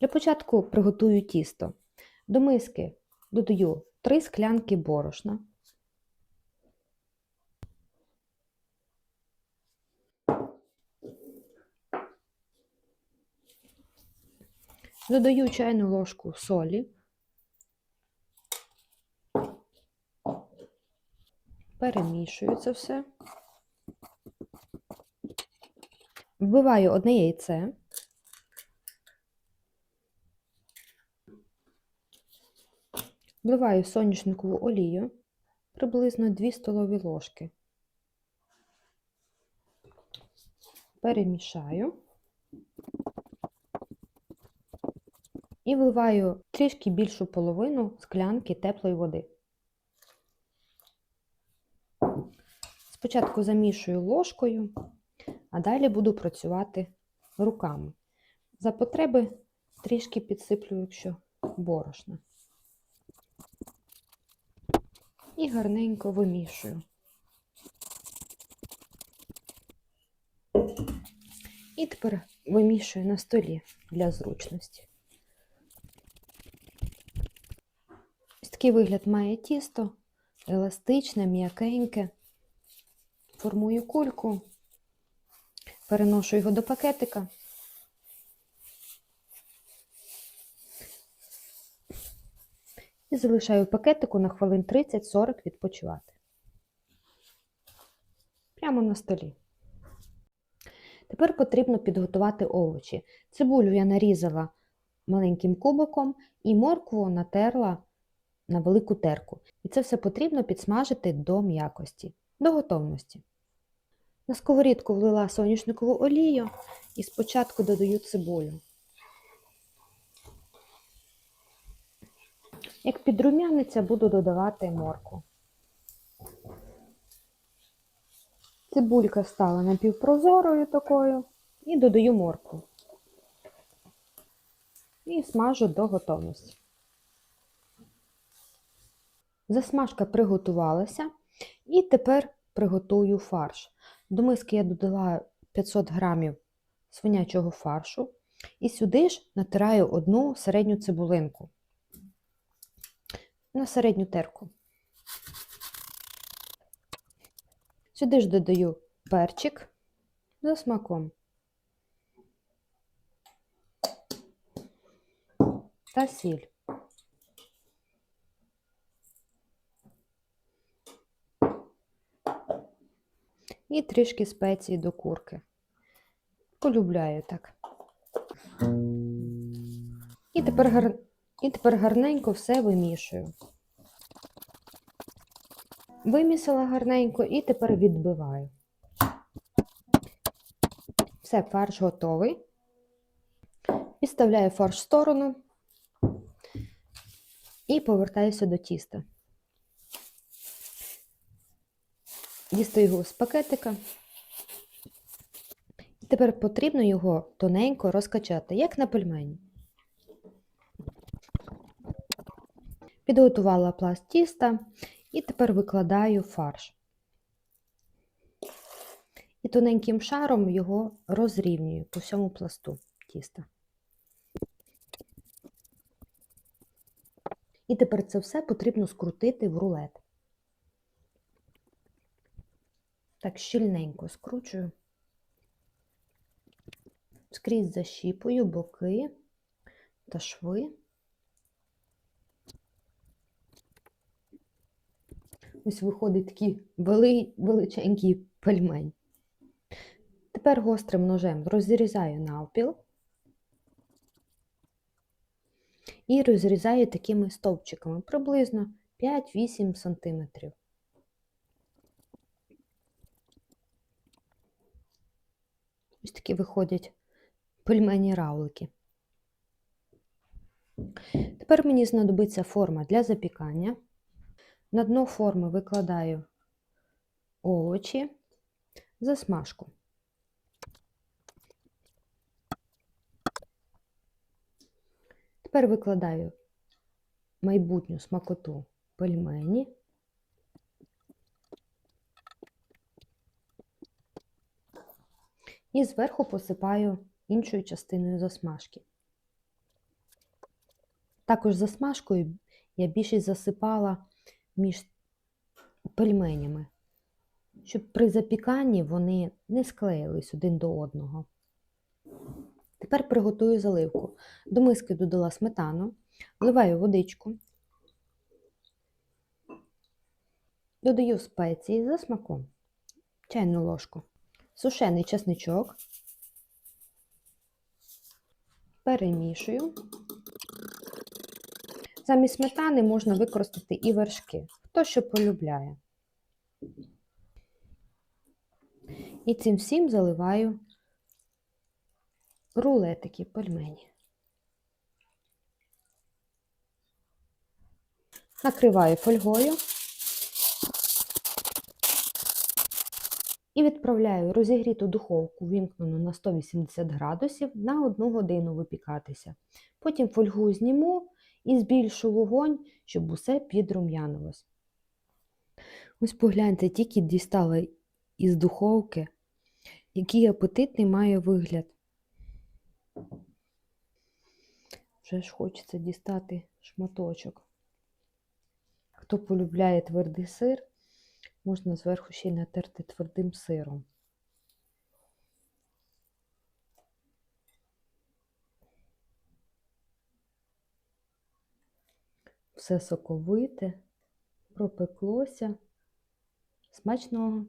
Для початку приготую тісто. До миски додаю 3 склянки борошна. Додаю чайну ложку солі. Перемішую це все. Вбиваю одне яйце. Вливаю соняшникову олію приблизно 2 столові ложки. Перемішаю. І вливаю трішки більшу половину склянки теплої води. Спочатку замішую ложкою, а далі буду працювати руками. За потреби трішки підсиплю, якщо борошна. І гарненько вимішую. І тепер вимішую на столі для зручності. Ось такий вигляд має тісто, еластичне, м'якеньке. Формую кульку, переношу його до пакетика. І залишаю пакетику на хвилин 30-40 відпочивати. Прямо на столі. Тепер потрібно підготувати овочі. Цибулю я нарізала маленьким кубиком і моркву натерла на велику терку. І це все потрібно підсмажити до м'якості, до готовності. На сковорідку влила соняшникову олію і спочатку додаю цибулю. Як підрумяниться, буду додавати морку. Цибулька стала напівпрозорою такою і додаю морку. І смажу до готовності. Засмажка приготувалася, і тепер приготую фарш. До миски я додала 500 грамів свинячого фаршу і сюди ж натираю одну середню цибулинку на середню терку. Сюди ж додаю перчик за смаком та сіль. І трішки спеції до курки. Полюбляю так. І тепер. І тепер гарненько все вимішую. Вимісила гарненько і тепер відбиваю. Все, фарш готовий. Підставляю фарш в сторону і повертаюся до тіста. Дістаю його з пакетика. І тепер потрібно його тоненько розкачати, як на пельмені. Підготувала пласт тіста і тепер викладаю фарш. І тоненьким шаром його розрівнюю по всьому пласту тіста. І тепер це все потрібно скрутити в рулет. Так щільненько скручую, скрізь защіпую боки та шви. Ось виходить такий вели, величенький пельмень. Тепер гострим ножем розрізаю навпіл і розрізаю такими стовпчиками приблизно 5-8 см. Ось такі виходять пельмені равлики. Тепер мені знадобиться форма для запікання. На дно форми викладаю овочі, засмажку. Тепер викладаю майбутню смакоту пельмені. І зверху посипаю іншою частиною засмажки. Також засмажкою я більшість засипала між пельменями, щоб при запіканні вони не склеїлись один до одного. Тепер приготую заливку. До миски додала сметану, вливаю водичку, додаю спеції за смаком, чайну ложку, сушений чесничок, перемішую. Замість сметани можна використати і вершки, хто що полюбляє. І цим всім заливаю рулетики пельмені. Накриваю фольгою і відправляю розігріту духовку, вімкнену на 180 градусів, на 1 годину випікатися. Потім фольгу зніму і збільшу вогонь, щоб усе підрум'янилось. Ось погляньте, тільки дістала із духовки, який апетитний має вигляд. Вже ж хочеться дістати шматочок. Хто полюбляє твердий сир, можна зверху ще й натерти твердим сиром. Все соковите, пропеклося. Смачного!